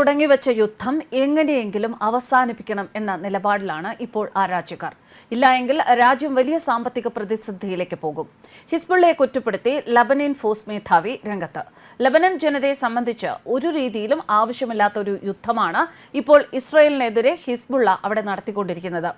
തുടങ്ങിവെച്ച യുദ്ധം എങ്ങനെയെങ്കിലും അവസാനിപ്പിക്കണം എന്ന നിലപാടിലാണ് ഇപ്പോൾ ആ രാജ്യക്കാർ. ഇല്ലായെങ്കിൽ രാജ്യം വലിയ സാമ്പത്തിക പ്രതിസന്ധിയിലേക്ക് പോകും. ഹിസ്ബുള്ളയെ കുറ്റപ്പെടുത്തി ലബനൻ ഫോഴ്സ് മേധാവി രംഗത്ത്. ലബനൻ ജനതയെ സംബന്ധിച്ച് ഒരു രീതിയിലും ആവശ്യമില്ലാത്ത ഒരു യുദ്ധമാണ് ഇപ്പോൾ ഇസ്രയേലിനെതിരെ ഹിസ്ബുള്ള അവിടെ നടത്തിക്കൊണ്ടിരിക്കുന്നത്.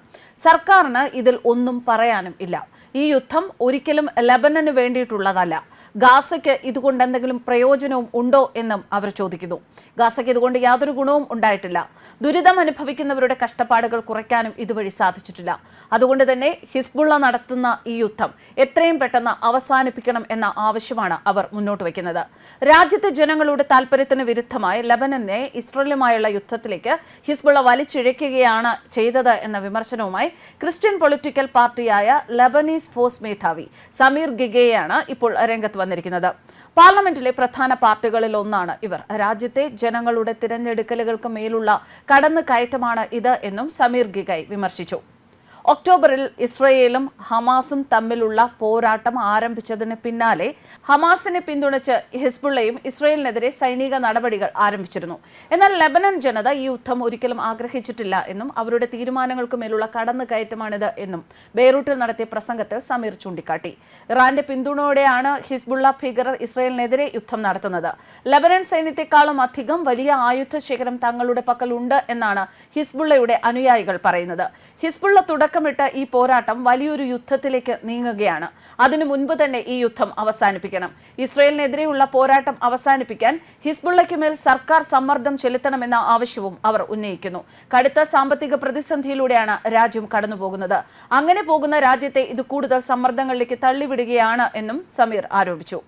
സർക്കാരിന് ഇതിൽ ഒന്നും പറയാനും ഇല്ല. ഈ യുദ്ധം ഒരിക്കലും ലബനന് വേണ്ടിയിട്ടുള്ളതല്ല. ഗാസയ്ക്ക് ഇതുകൊണ്ട് എന്തെങ്കിലും പ്രയോജനവും ഉണ്ടോ എന്നും അവർ ചോദിക്കുന്നു. ഗാസയ്ക്ക് ഇതുകൊണ്ട് യാതൊരു ഗുണവും ഉണ്ടായിട്ടില്ല. ദുരിതം അനുഭവിക്കുന്നവരുടെ കഷ്ടപ്പാടുകൾ കുറയ്ക്കാനും ഇതുവഴി സാധിച്ചിട്ടില്ല. അതുകൊണ്ട് തന്നെ ഹിസ്ബുള്ള നടത്തുന്ന ഈ യുദ്ധം എത്രയും പെട്ടെന്ന് അവസാനിപ്പിക്കണം എന്ന ആവശ്യമാണ് അവർ മുന്നോട്ട് വയ്ക്കുന്നത്. രാജ്യത്തെ ജനങ്ങളുടെ താല്പര്യത്തിന് വിരുദ്ധമായി ലബനനെ ഇസ്രയേലുമായുള്ള യുദ്ധത്തിലേക്ക് ഹിസ്ബുള്ള വലിച്ചിഴയ്ക്കുകയാണ് ചെയ്തത് എന്ന വിമർശനവുമായി ക്രിസ്ത്യൻ പൊളിറ്റിക്കൽ പാർട്ടിയായ ലബനീസ് ഫോഴ്സ് മേധാവി സമീർ ഗിഗയെയാണ് ഇപ്പോൾ രംഗത്ത് വന്നിരിക്കുന്നത്. പാർലമെന്റിലെ പ്രധാന പാർട്ടികളിൽ ഒന്നാണ് ഇവർ. രാജ്യത്തെ ജനങ്ങളുടെ തിരഞ്ഞെടുക്കലുകൾക്ക് മേലുള്ള കടന്നു കയറ്റമാണ് ഇത് എന്നും സമീർ ഗിഗൈ വിമർശിച്ചു. ഒക്ടോബറിൽ ഇസ്രയേലും ഹമാസും തമ്മിലുള്ള പോരാട്ടം ആരംഭിച്ചതിന് പിന്നാലെ ഹമാസിനെ പിന്തുണച്ച് ഹിസ്ബുള്ളയും ഇസ്രയേലിനെതിരെ സൈനിക നടപടികൾ ആരംഭിച്ചിരുന്നു. എന്നാൽ ലബനൻ ജനത ഈ യുദ്ധം ഒരിക്കലും ആഗ്രഹിച്ചിട്ടില്ല എന്നും അവരുടെ തീരുമാനങ്ങൾക്ക് മേലുള്ള കടന്നുകയറ്റമാണിത് എന്നും ബെയ്റൂട്ടിൽ നടത്തിയ പ്രസംഗത്തിൽ സമീർ ചൂണ്ടിക്കാട്ടി. ഇറാന്റെ പിന്തുണയോടെയാണ് ഹിസ്ബുള്ള ഭീകരർ ഇസ്രയേലിനെതിരെ യുദ്ധം നടത്തുന്നത്. ലബനൻ സൈന്യത്തെക്കാളും അധികം വലിയ ആയുധ ശേഖരം തങ്ങളുടെ പക്കലുണ്ട് എന്നാണ് ഹിസ്ബുള്ളയുടെ അനുയായികൾ പറയുന്നത്. ഹിസ്ബുള്ള തുടക്കമിട്ട ഈ പോരാട്ടം വലിയൊരു യുദ്ധത്തിലേക്ക് നീങ്ങുകയാണ്. അതിനു മുൻപ് തന്നെ ഈ യുദ്ധം അവസാനിപ്പിക്കണം. ഇസ്രയേലിനെതിരെയുള്ള പോരാട്ടം അവസാനിപ്പിക്കാൻ ഹിസ്ബുള്ളയ്ക്ക് മേൽ സർക്കാർ സമ്മർദ്ദം ചെലുത്തണമെന്ന ആവശ്യവും അവർ ഉന്നയിക്കുന്നു. കടുത്ത സാമ്പത്തിക പ്രതിസന്ധിയിലൂടെയാണ് രാജ്യം കടന്നുപോകുന്നത്. അങ്ങനെ പോകുന്ന രാജ്യത്തെ ഇത് കൂടുതൽ സമ്മർദ്ദങ്ങളിലേക്ക് തള്ളിവിടുകയാണ് എന്നും സമീർ ആരോപിച്ചു.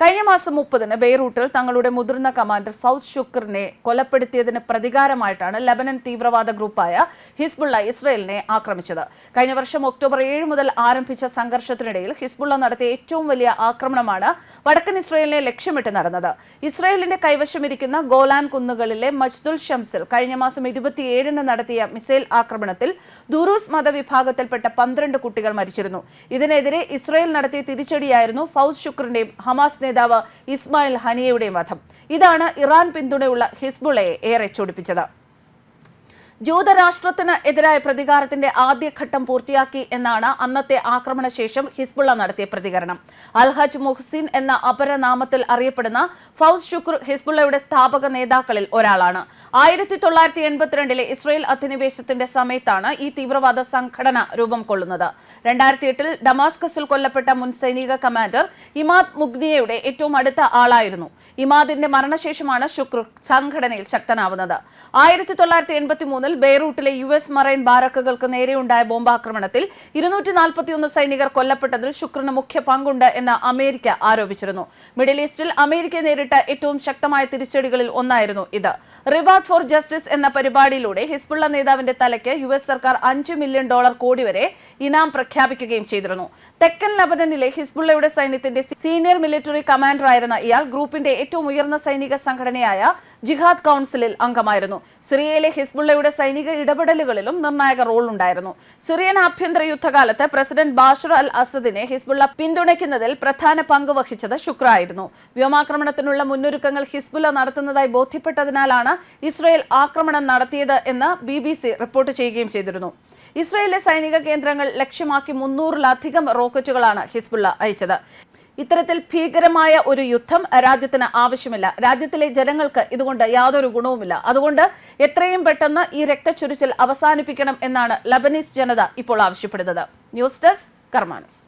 കഴിഞ്ഞ മാസം മുപ്പതിന് ബെയ്റൂട്ടിൽ തങ്ങളുടെ മുതിർന്ന കമാൻഡർ ഫൗസ് ഷുക്കറിനെ കൊലപ്പെടുത്തിയതിന് പ്രതികാരമായിട്ടാണ് ലബനൻ തീവ്രവാദ ഗ്രൂപ്പായ ഹിസ്ബുള്ള ഇസ്രയേലിനെ ആക്രമിച്ചത്. കഴിഞ്ഞ വർഷം ഒക്ടോബർ ഏഴ് മുതൽ ആരംഭിച്ച സംഘർഷത്തിനിടയിൽ ഹിസ്ബുള്ള നടത്തിയ ഏറ്റവും വലിയ ആക്രമണമാണ് വടക്കൻ ഇസ്രയേലിനെ ലക്ഷ്യമിട്ട് നടന്നത്. ഇസ്രയേലിന്റെ കൈവശമിരിക്കുന്ന ഗോലാൻ കുന്നുകളിലെ മജ്ദുൽ ഷംസിൽ കഴിഞ്ഞ മാസം ഇരുപത്തിയേഴിന് നടത്തിയ മിസൈൽ ആക്രമണത്തിൽ ദുറൂസ് മതവിഭാഗത്തിൽപ്പെട്ട പന്ത്രണ്ട് കുട്ടികൾ മരിച്ചിരുന്നു. ഇതിനെതിരെ ഇസ്രയേൽ നടത്തിയ തിരിച്ചടിയായിരുന്നു ഫൗസ് ഷുക്റിന്റെയും ഹമാസ് നേതാവ് ഇസ്മായിൽ ഹനിയയുടെയും വധം. ഇതാണ് ഇറാൻ പിന്തുണയുള്ള ഹിസ്ബുളയെ ഏറെ ചൊടിപ്പിച്ചത്. ജൂതരാഷ്ട്രത്തിന് എതിരായ പ്രതികാരത്തിന്റെ ആദ്യഘട്ടം പൂർത്തിയാക്കി എന്നാണ് അന്നത്തെ ആക്രമണശേഷം ഹിസ്ബുള്ള നടത്തിയ പ്രതികരണം. അൽഹജ് മുഹ്സിൻ എന്ന അപരനാമത്തിൽ അറിയപ്പെടുന്ന ഫൗസ് ഷുക്ർ ഹിസ്ബുള്ളയുടെ സ്ഥാപക നേതാക്കളിൽ ഒരാളാണ്. ആയിരത്തി തൊള്ളായിരത്തി എൺപത്തിരണ്ടിലെ ഇസ്രയേൽ അധിനിവേശത്തിന്റെ സമയത്താണ് ഈ തീവ്രവാദ സംഘടന രൂപം കൊള്ളുന്നത്. രണ്ടായിരത്തി എട്ടിൽ ഡമാസ്കസിൽ കൊല്ലപ്പെട്ട മുൻ സൈനിക കമാൻഡർ ഇമാദ് മുഗ്നിയയുടെ ഏറ്റവും അടുത്ത ആളായിരുന്നു. ഇമാദിന്റെ മരണശേഷമാണ് ഷുക്ർ സംഘടനയിൽ ശക്തനാവുന്നത്. ആയിരത്തി തൊള്ളായിരത്തി എൺപത്തി മൂന്നിൽ ബെയ്റൂട്ടിലെ യു എസ് മറൈൻ ബാരക്കുകൾക്ക് നേരെയുണ്ടായ ബോംബാക്രമണത്തിൽ ഇരുന്നൂറ്റി നാൽപ്പത്തിയൊന്ന് സൈനികർ കൊല്ലപ്പെട്ടതിൽ ശുക്രന് മുഖ്യ പങ്കുണ്ട് എന്ന് അമേരിക്ക ആരോപിച്ചിരുന്നു. മിഡിൽ ഈസ്റ്റിൽ അമേരിക്ക നേരിട്ട ഏറ്റവും ശക്തമായ തിരിച്ചടികളിൽ ഒന്നായിരുന്നു ഇത്. റിവാർഡ് ഫോർ ജസ്റ്റിസ് എന്ന പരിപാടിയിലൂടെ ഹിസ്ബുള്ള നേതാവിന്റെ തലയ്ക്ക് യു എസ് സർക്കാർ അഞ്ച് മില്യൺ ഡോളർ കോടി വരെ ഇനാം പ്രഖ്യാപിക്കുകയും ചെയ്തിരുന്നു. തെക്കൻ ലബനനിലെ ഹിസ്ബുള്ളയുടെ സൈന്യത്തിന്റെ സീനിയർ മിലിറ്ററി കമാൻഡറായിരുന്ന ഇയാൾ ഗ്രൂപ്പിന്റെ ഏറ്റവും ഉയർന്ന സൈനിക സംഘടനയായ ജിഹാദ് കൗൺസിലിൽ അംഗമായിരുന്നു. സിറിയയിലെ ഹിസ്ബുള്ളയുടെ സൈനിക ഇടപെടലുകളിലും നിർണായക റോൾ ഉണ്ടായിരുന്നു സിറിയൻ ആഭ്യന്തര യുദ്ധകാലത്ത് പ്രസിഡന്റ് ബാഷർ അൽ അസദിനെ ഹിസ്ബുള്ള പിന്തുണയ്ക്കുന്നതിൽ പ്രധാന പങ്ക് വഹിച്ചത് ശുക്രായിരുന്നു വ്യോമാക്രമണത്തിനുള്ള മുന്നൊരുക്കങ്ങൾ ഹിസ്ബുള്ള നടത്തുന്നതായി ബോധ്യപ്പെട്ടതിനാലാണ് ഇസ്രയേൽ ആക്രമണം നടത്തിയത് എന്ന് ബി റിപ്പോർട്ട് ചെയ്യുകയും ചെയ്തിരുന്നു. ഇസ്രയേലിലെ സൈനിക കേന്ദ്രങ്ങൾ ലക്ഷ്യമാക്കി മുന്നൂറിലധികം റോക്കറ്റുകളാണ് ഹിസ്ബുള്ള അയച്ചത്. ഇത്തരത്തിൽ ഭീകരമായ ഒരു യുദ്ധം രാജ്യത്തിന് ആവശ്യമില്ല. രാജ്യത്തിലെ ജനങ്ങൾക്ക് ഇതുകൊണ്ട് യാതൊരു ഗുണവുമില്ല. അതുകൊണ്ട് എത്രയും പെട്ടെന്ന് ഈ രക്തച്ചൊരിച്ചിൽ അവസാനിപ്പിക്കണം എന്നാണ് ലബനീസ് ജനത ഇപ്പോൾ ആവശ്യപ്പെടുന്നത്. News desk കർമാനസ്.